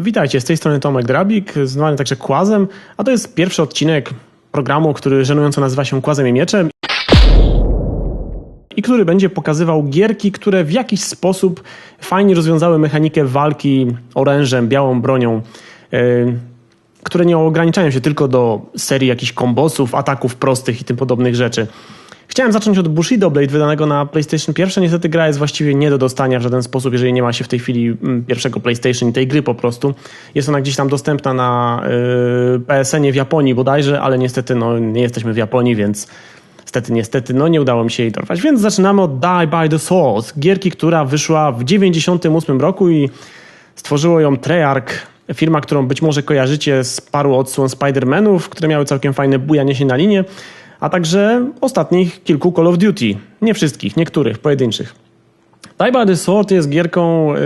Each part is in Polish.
Witajcie, z tej strony Tomek Drabik, zwany także Kłazem, a to jest pierwszy odcinek programu, który żenująco nazywa się Kłazem i Mieczem i który będzie pokazywał gierki, które w jakiś sposób fajnie rozwiązały mechanikę walki orężem, białą bronią, yy, które nie ograniczają się tylko do serii jakichś kombosów, ataków prostych i tym podobnych rzeczy. Chciałem zacząć od Bushido Blade wydanego na PlayStation 1. Niestety gra jest właściwie nie do dostania w żaden sposób, jeżeli nie ma się w tej chwili mm, pierwszego PlayStation i tej gry po prostu. Jest ona gdzieś tam dostępna na yy, PSN-ie w Japonii bodajże, ale niestety no, nie jesteśmy w Japonii, więc niestety, niestety, no nie udało mi się jej dorwać. Więc zaczynamy od Die by the Sword, gierki, która wyszła w 98 roku i stworzyło ją Treyarch, firma, którą być może kojarzycie z paru odsłon Spider-Manów, które miały całkiem fajne bujanie się na linie a także ostatnich kilku Call of Duty. Nie wszystkich, niektórych, pojedynczych. Die by the Sword jest gierką yy,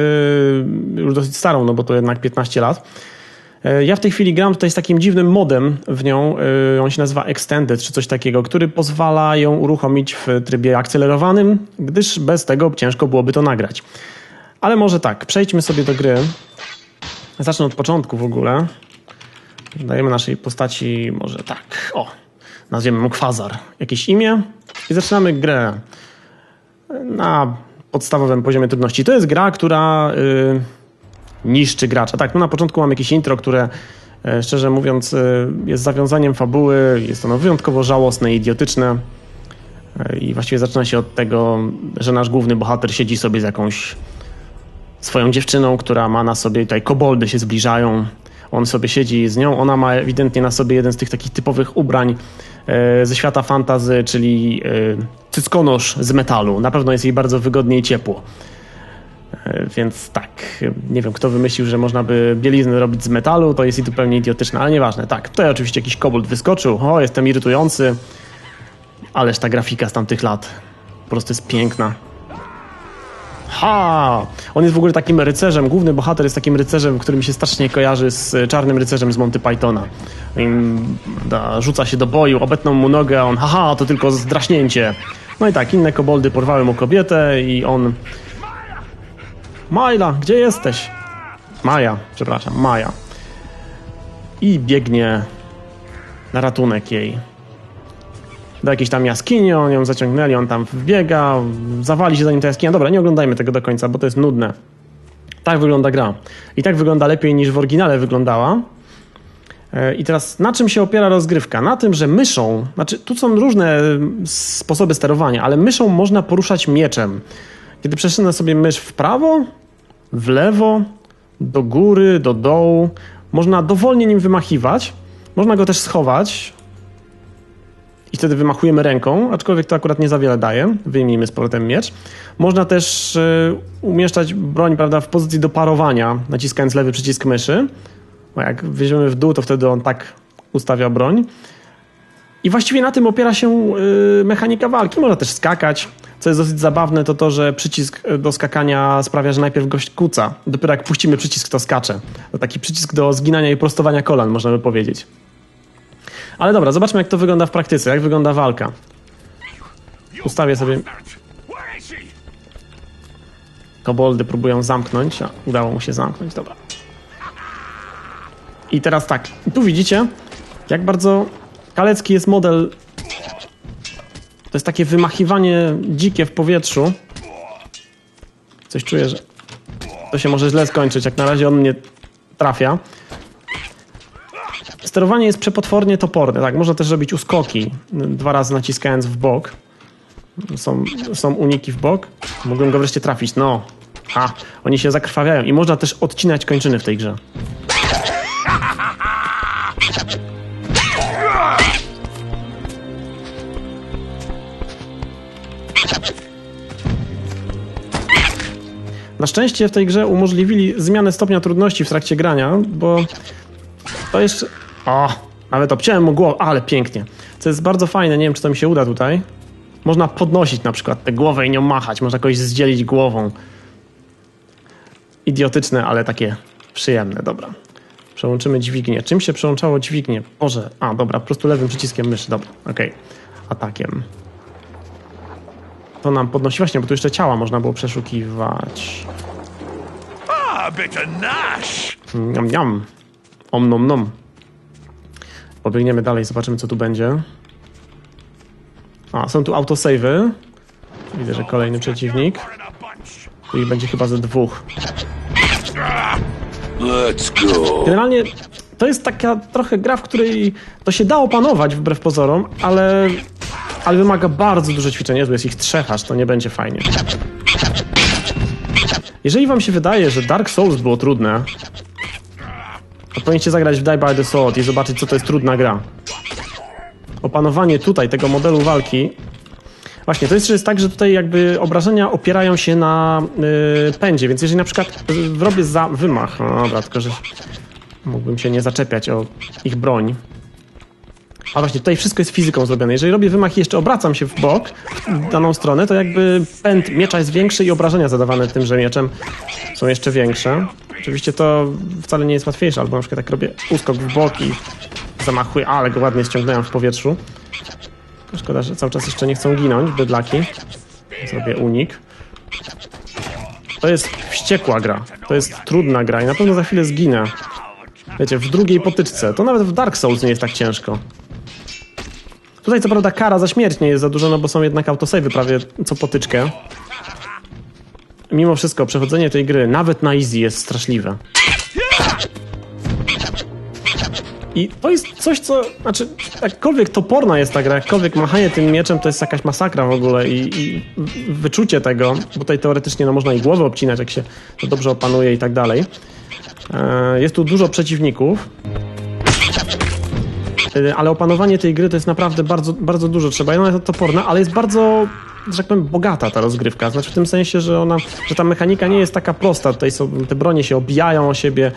już dosyć starą, no bo to jednak 15 lat. Yy, ja w tej chwili gram tutaj z takim dziwnym modem w nią, yy, on się nazywa Extended czy coś takiego, który pozwala ją uruchomić w trybie akcelerowanym, gdyż bez tego ciężko byłoby to nagrać. Ale może tak, przejdźmy sobie do gry. Zacznę od początku w ogóle. Dajemy naszej postaci może tak, o, nazwiemy mu Kwazar, jakieś imię i zaczynamy grę na podstawowym poziomie trudności. To jest gra, która yy, niszczy gracza. Tak, no na początku mam jakieś intro, które yy, szczerze mówiąc yy, jest zawiązaniem fabuły, jest ono wyjątkowo żałosne i idiotyczne. Y, I właściwie zaczyna się od tego, że nasz główny bohater siedzi sobie z jakąś swoją dziewczyną, która ma na sobie, tutaj koboldy się zbliżają, on sobie siedzi z nią, ona ma ewidentnie na sobie jeden z tych takich typowych ubrań e, ze świata fantazy, czyli e, cyckonosz z metalu. Na pewno jest jej bardzo wygodnie i ciepło. E, więc tak, nie wiem kto wymyślił, że można by bieliznę robić z metalu, to jest i zupełnie idiotyczne, ale nieważne. Tak, tutaj oczywiście jakiś kobold wyskoczył, o jestem irytujący, ależ ta grafika z tamtych lat po prostu jest piękna. Ha! On jest w ogóle takim rycerzem, główny bohater jest takim rycerzem, który mi się strasznie kojarzy z czarnym rycerzem z Monty Pythona. Da, rzuca się do boju, obetną mu nogę, a on haha, to tylko zdraśnięcie. No i tak, inne koboldy porwały mu kobietę i on... Majla, gdzie jesteś? Maja, przepraszam, Maja. I biegnie na ratunek jej do jakiejś tam jaskini, on ją zaciągnęli, on tam wbiega, zawali się zanim ta jaskinia. Dobra, nie oglądajmy tego do końca, bo to jest nudne. Tak wygląda gra. I tak wygląda lepiej niż w oryginale wyglądała. E, I teraz na czym się opiera rozgrywka? Na tym, że myszą, znaczy tu są różne sposoby sterowania, ale myszą można poruszać mieczem. Kiedy przesunę sobie mysz w prawo, w lewo, do góry, do dołu, można dowolnie nim wymachiwać. Można go też schować, i wtedy wymachujemy ręką, aczkolwiek to akurat nie za wiele daje. Wyjmijmy z powrotem miecz. Można też y, umieszczać broń prawda, w pozycji do parowania, naciskając lewy przycisk myszy. Bo jak weźmiemy w dół, to wtedy on tak ustawia broń. I właściwie na tym opiera się y, mechanika walki. Można też skakać. Co jest dosyć zabawne, to to, że przycisk do skakania sprawia, że najpierw gość kuca. Dopiero jak puścimy przycisk, to skacze. To taki przycisk do zginania i prostowania kolan, można by powiedzieć. Ale dobra, zobaczmy jak to wygląda w praktyce, jak wygląda walka. Ustawię sobie... Koboldy próbują zamknąć, a udało mu się zamknąć, dobra. I teraz tak, tu widzicie, jak bardzo kalecki jest model. To jest takie wymachiwanie dzikie w powietrzu. Coś czuję, że to się może źle skończyć. Jak na razie on mnie trafia. Sterowanie jest przepotwornie toporne, tak? Można też robić uskoki, dwa razy naciskając w bok. Są, są uniki w bok. Mogłem go wreszcie trafić, no. Ha, oni się zakrwawiają i można też odcinać kończyny w tej grze. Na szczęście w tej grze umożliwili zmianę stopnia trudności w trakcie grania, bo to jeszcze o, nawet obciąłem mu głowę, ale pięknie. Co jest bardzo fajne, nie wiem czy to mi się uda tutaj. Można podnosić na przykład tę głowę i nią machać, można kogoś zdzielić głową. Idiotyczne, ale takie przyjemne, dobra. Przełączymy dźwignię. Czym się przełączało dźwignię? Może, a dobra, po prostu lewym przyciskiem myszy, dobra, okej. Okay. Atakiem. To nam podnosi, właśnie, bo tu jeszcze ciała można było przeszukiwać. A of Nash. Niam, niam. Om nom nom. Pobiegniemy dalej, zobaczymy co tu będzie. A, są tu autosavey. Widzę, że kolejny przeciwnik. Tu ich będzie chyba ze dwóch. Generalnie to jest taka trochę gra, w której to się da opanować wbrew pozorom, ale, ale wymaga bardzo dużo ćwiczeń. Jezu, jest ich trzech aż, to nie będzie fajnie. Jeżeli wam się wydaje, że Dark Souls było trudne, powinniście zagrać w Die by the Sword i zobaczyć, co to jest trudna gra. Opanowanie tutaj tego modelu walki Właśnie, to jest, że jest tak, że tutaj jakby obrażenia opierają się na y, pędzie, więc jeżeli na przykład y, robię za wymach, no dobra, tylko że mógłbym się nie zaczepiać o ich broń. A właśnie, tutaj wszystko jest fizyką zrobione. Jeżeli robię wymach i jeszcze obracam się w bok, w daną stronę, to jakby pęd miecza jest większy i obrażenia zadawane tymże mieczem są jeszcze większe. Oczywiście to wcale nie jest łatwiejsze, albo na przykład jak robię uskok w bok i zamachuję, ale go ładnie ściągnąłem w powietrzu. Szkoda, że cały czas jeszcze nie chcą ginąć, bydlaki. Zrobię unik. To jest wściekła gra. To jest trudna gra i na pewno za chwilę zginę. Wiecie, w drugiej potyczce. To nawet w Dark Souls nie jest tak ciężko. Tutaj co prawda kara za śmierć nie jest za dużo, no bo są jednak autosavey prawie co potyczkę. Mimo wszystko przechodzenie tej gry, nawet na easy, jest straszliwe. I to jest coś, co, znaczy, jakkolwiek toporna jest ta gra, jakkolwiek machanie tym mieczem to jest jakaś masakra w ogóle i, i wyczucie tego, bo tutaj teoretycznie no, można i głowę obcinać, jak się to dobrze opanuje i tak dalej. E, Jest tu dużo przeciwników, ale opanowanie tej gry to jest naprawdę bardzo, bardzo dużo trzeba. I Ona jest toporna, ale jest bardzo, że tak powiem, bogata ta rozgrywka. Znaczy w tym sensie, że ona, że ta mechanika nie jest taka prosta. Tutaj są, te bronie się obijają o siebie,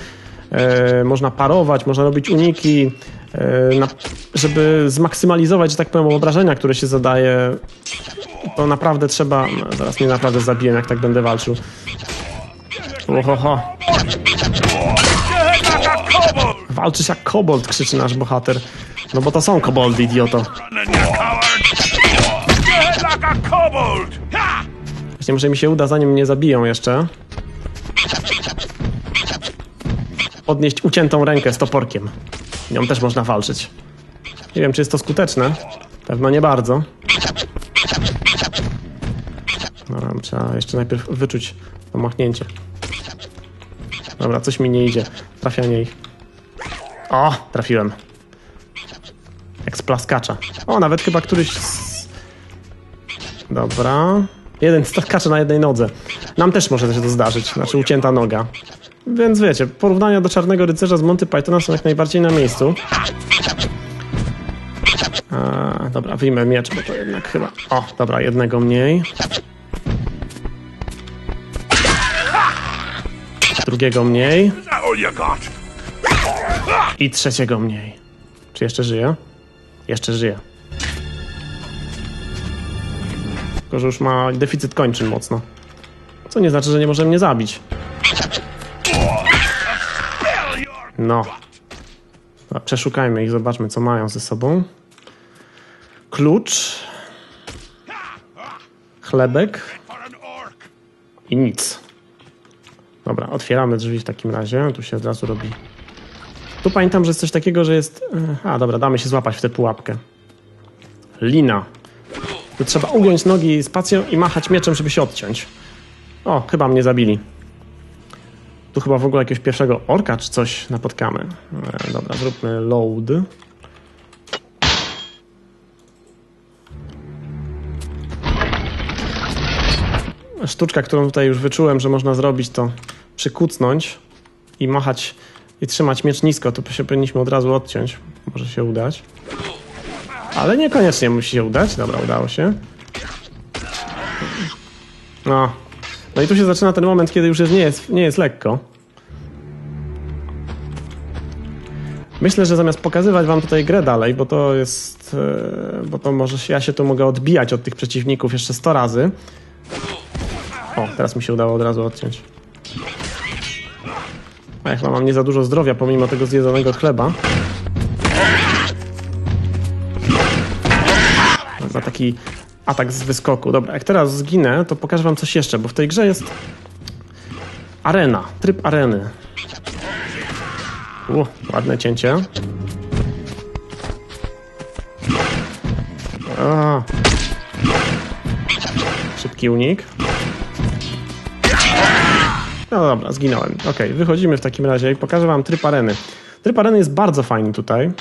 e, można parować, można robić uniki, e, na, żeby zmaksymalizować, że tak powiem, obrażenia, które się zadaje. To naprawdę trzeba. No, zaraz mnie naprawdę zabiję, jak tak będę walczył. Ohoho. Walczysz jak kobold, krzyczy nasz bohater. No bo to są koboldy, idioto. Właśnie może mi się uda, zanim mnie zabiją jeszcze. Podnieść uciętą rękę z toporkiem. Nią też można walczyć. Nie wiem, czy jest to skuteczne. Pewno nie bardzo. No, trzeba jeszcze najpierw wyczuć to machnięcie. Dobra, coś mi nie idzie. Trafianie ich. O, trafiłem. Jak z plaskacza. O, nawet chyba któryś z... Dobra. Jeden skacze na jednej nodze. Nam też może się to zdarzyć, znaczy ucięta noga. Więc wiecie, porównania do Czarnego Rycerza z Monty Pythona są jak najbardziej na miejscu. A, dobra, wyjmę miecz, bo to jednak chyba... O, dobra, jednego mniej. Drugiego mniej. I trzeciego mniej. Czy jeszcze żyje? Jeszcze żyje. Tylko, że już ma deficyt kończyn mocno. Co nie znaczy, że nie może mnie zabić. No. Przeszukajmy ich, zobaczmy, co mają ze sobą. Klucz. Chlebek i nic. Dobra, otwieramy drzwi w takim razie. Tu się od razu robi. Tu pamiętam, że jest coś takiego, że jest. e, A, dobra, damy się złapać w tę pułapkę. Lina. Tu trzeba ugiąć nogi spacją i machać mieczem, żeby się odciąć. O, chyba mnie zabili. Tu chyba w ogóle jakiegoś pierwszego orka czy coś napotkamy. E, dobra, zróbmy load. Sztuczka, którą tutaj już wyczułem, że można zrobić, to przykucnąć i machać i trzymać miecz nisko. To się powinniśmy od razu odciąć. Może się udać. Ale niekoniecznie musi się udać. Dobra, udało się. No. No i tu się zaczyna ten moment, kiedy już jest, nie, jest, nie jest lekko. Myślę, że zamiast pokazywać wam tutaj grę dalej, bo to jest... e, Bo to może się, ja się tu mogę odbijać od tych przeciwników jeszcze 100 razy. O, teraz mi się udało od razu odciąć. Ja chyba mam nie za dużo zdrowia, pomimo tego zjedzonego chleba. Za taki atak z wyskoku. Dobra, jak teraz zginę, to pokażę wam coś jeszcze, bo w tej grze jest Arena, tryb areny. U, ładne cięcie. A. Szybki unik. No dobra, zginąłem. Ok, wychodzimy w takim razie i pokażę wam tryb areny. Tryb areny jest bardzo fajny tutaj.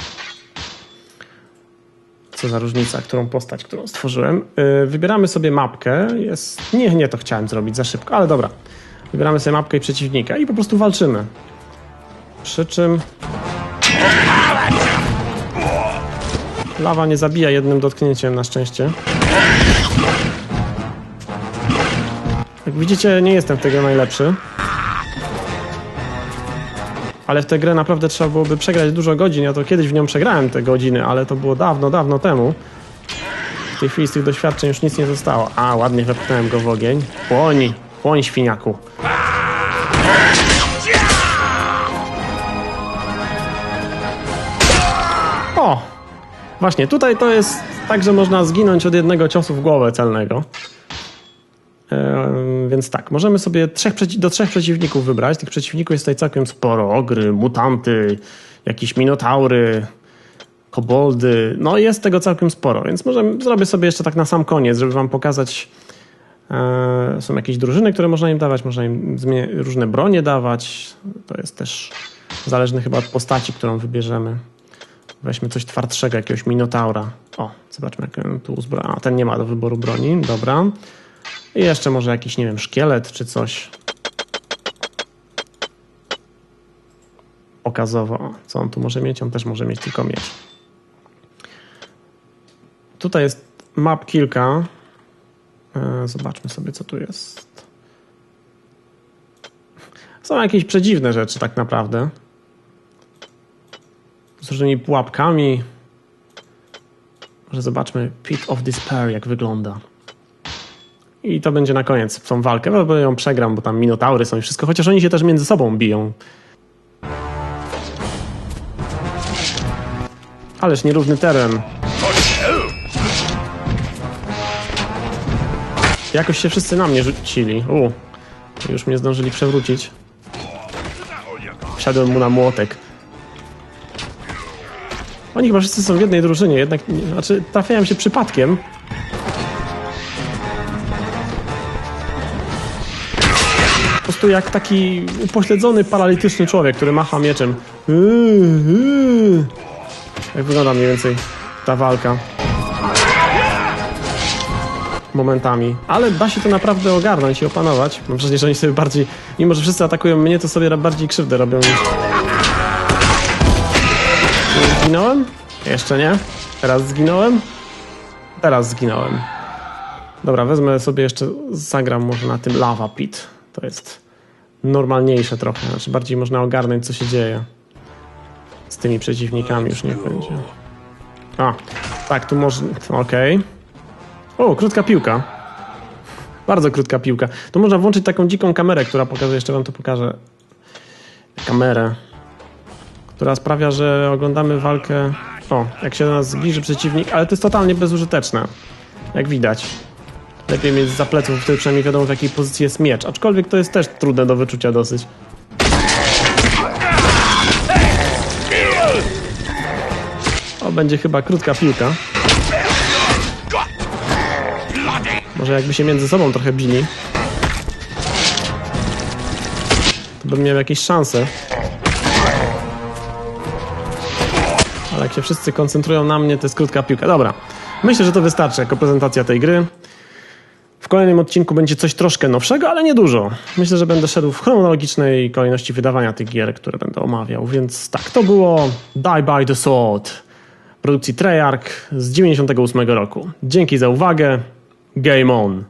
Co za różnica, którą postać, którą stworzyłem. Yy, wybieramy sobie mapkę. Jest... Nie, nie, to chciałem zrobić za szybko, ale dobra. Wybieramy sobie mapkę i przeciwnika i po prostu walczymy. Przy czym... Lawa nie zabija jednym dotknięciem na szczęście. Jak widzicie, nie jestem w tego najlepszy. Ale w tę grę naprawdę trzeba byłoby przegrać dużo godzin. Ja to kiedyś w nią przegrałem te godziny, ale to było dawno, dawno temu. W tej chwili z tych doświadczeń już nic nie zostało. A, ładnie wepchnąłem go w ogień. Płoń, płoń świniaku. O! Właśnie, tutaj to jest tak, że można zginąć od jednego ciosu w głowę celnego. Więc tak, możemy sobie trzech, do trzech przeciwników wybrać. Tych przeciwników jest tutaj całkiem sporo. Ogry, mutanty, jakieś minotaury, koboldy. No jest tego całkiem sporo, więc możemy, zrobię sobie jeszcze tak na sam koniec, żeby wam pokazać. E, są jakieś drużyny, które można im dawać, można im różne bronie dawać. To jest też zależne chyba od postaci, którą wybierzemy. Weźmy coś twardszego, jakiegoś minotaura. O, zobaczmy, jak tu uzbroja. A, ten nie ma do wyboru broni, dobra. I jeszcze może jakiś, nie wiem, szkielet czy coś. Okazowo. Co on tu może mieć? On też może mieć tylko miecz. Tutaj jest map kilka. E, Zobaczmy sobie, co tu jest. Są jakieś przedziwne rzeczy, tak naprawdę. Z różnymi pułapkami. Może zobaczmy Pit of Despair, jak wygląda. I to będzie na koniec tą walkę, bo ją przegram, bo tam minotaury są i wszystko, chociaż oni się też między sobą biją. Ależ nierówny teren. Jakoś się wszyscy na mnie rzucili. U, już mnie zdążyli przewrócić. Wsiadłem mu na młotek. Oni chyba wszyscy są w jednej drużynie, jednak, znaczy trafiają się przypadkiem. Prostu jak taki upośledzony, paralityczny człowiek, który macha mieczem. Jak wygląda mniej więcej ta walka. Momentami. Ale da się to naprawdę ogarnąć i opanować. Mam wrażenie, że oni sobie bardziej, mimo że wszyscy atakują mnie, to sobie bardziej krzywdę robią niż... Zginąłem? Jeszcze nie. Teraz zginąłem? Teraz zginąłem. Dobra, wezmę sobie jeszcze, zagram może na tym Lava Pit. To jest normalniejsze trochę, znaczy bardziej można ogarnąć, co się dzieje. Z tymi przeciwnikami już niech będzie. A, tak, tu może... Okej. O, krótka piłka. Bardzo krótka piłka. Tu można włączyć taką dziką kamerę, która pokaże, jeszcze wam to pokażę. Kamerę. Która sprawia, że oglądamy walkę... O, jak się do nas zbliży przeciwnik, ale to jest totalnie bezużyteczne. Jak widać. Lepiej mieć za pleców, wtedy przynajmniej wiadomo w jakiej pozycji jest miecz. Aczkolwiek to jest też trudne do wyczucia dosyć. O, będzie chyba krótka piłka. Może jakby się między sobą trochę bili. To bym miał jakieś szanse. Ale jak się wszyscy koncentrują na mnie, to jest krótka piłka. Dobra. Myślę, że to wystarczy jako prezentacja tej gry. W kolejnym odcinku będzie coś troszkę nowszego, ale nie dużo. Myślę, że będę szedł w chronologicznej kolejności wydawania tych gier, które będę omawiał. Więc tak, to było Die by the Sword produkcji Treyarch z 98 roku. Dzięki za uwagę. Game on!